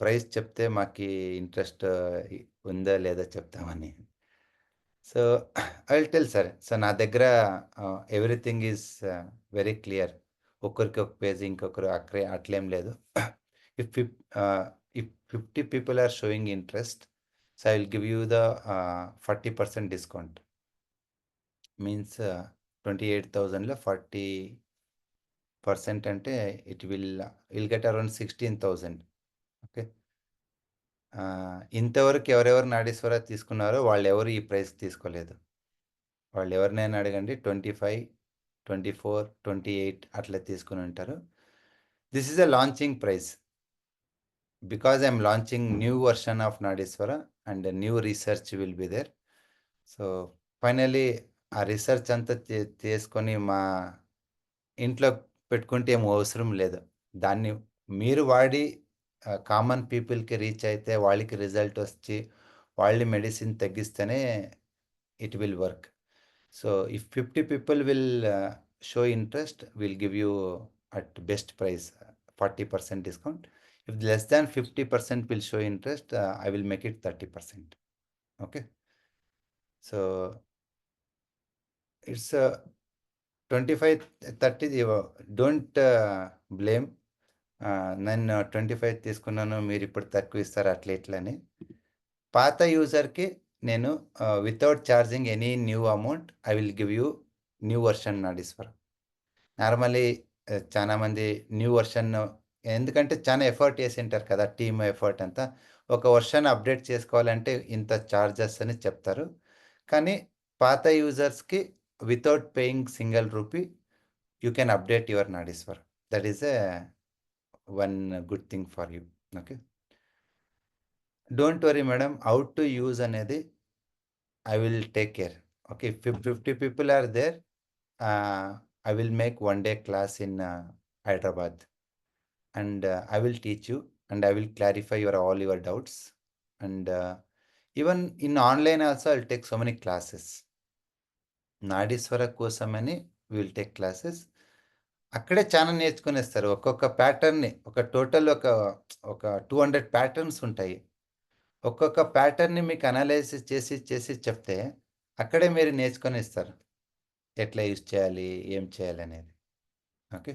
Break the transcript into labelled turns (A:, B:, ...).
A: Price చెప్తే మాకు interest ఉందా లేదా చెప్తామని. So, I tell sir. So, నా దగ్గర ఎవ్రీథింగ్ ఈజ్ వెరీ క్లియర్. ఒక్కరికి ఒక పేజ్ ఇంకొకరు అక్కడే అట్లేం లేదు. If fif if 50 people are showing interest, so, I will give you the forty percent discount. Means 28,000లో 40% అంటే it will will get around 16,000 okay. ఇంతవరకు ఎవరెవరు నాడీశ్వర తీసుకున్నారో వాళ్ళెవరు ఈ ప్రైస్ తీసుకోలేదు. వాళ్ళు ఎవరినైనా అడగండి 25, 24, 28 అట్లా తీసుకుని ఉంటారు this is a launching price. Because I'm launching new version of Nadishwara and new research will be there. So, finally ఆ రీసెర్చ్ అంతా చేసుకొని మా ఇంట్లో పెట్టుకుంటే ఏం అవసరం లేదు. దాన్ని మీరు వాడి కామన్ పీపుల్‌కి రీచ్ అయితే వాళ్ళకి రిజల్ట్ వచ్చి వాళ్ళు medicine తగ్గిస్తేనే it will work. So, if 50 people will show interest will give you at best price 40% discount. If less than 50% will show interest I will make it 30% okay. So it's 25, 30 you don't blame. నేను twenty five తీసుకున్నాను మీరు ఇప్పుడు తక్కువ ఇస్తారు అట్లా ఇట్లని పాత యూజర్‌కి నేను without charging any new amount I will give you new version Nadishwara. Normally ah, చాలామంది న్యూ వెర్షన్ ఎందుకంటే చాలా ఎఫర్ట్ చేసి ఉంటారు కదా! టీమ్ ఎఫర్ట్ అంతా. ఒక వర్షన్ అప్‌డేట్ చేసుకోవాలంటే ఇంత ఛార్జెస్ అని చెప్తారు. కానీ పాత యూజర్స్‌కి without paying single rupee you can update your Nadishwara. That is a one good thing for you. Okay. Don't worry madam. How to use అనేది I will take care. Okay. Fif 50 people are there. Ah, I will make one day class in Hyderabad. And I will teach you and I will clarify your all your doubts. And even in online also I will take so many classes. Nadishwara కోసమని we will take classes. అక్కడే చాలా నేర్చుకునేస్తారు ఒక్కొక్క ప్యాటర్న్‌ని ఒక total ఒక ఒక 200 patterns ఉంటాయి. ఒక్కొక్క ప్యాటర్న్‌ని మీకు అనలైసిస్ చేసి చేసి చెప్తే అక్కడే మీరు నేర్చుకొని ఇస్తారు ఎట్లా యూజ్ చేయాలి? ఏం చేయాలి అనేది ఓకే.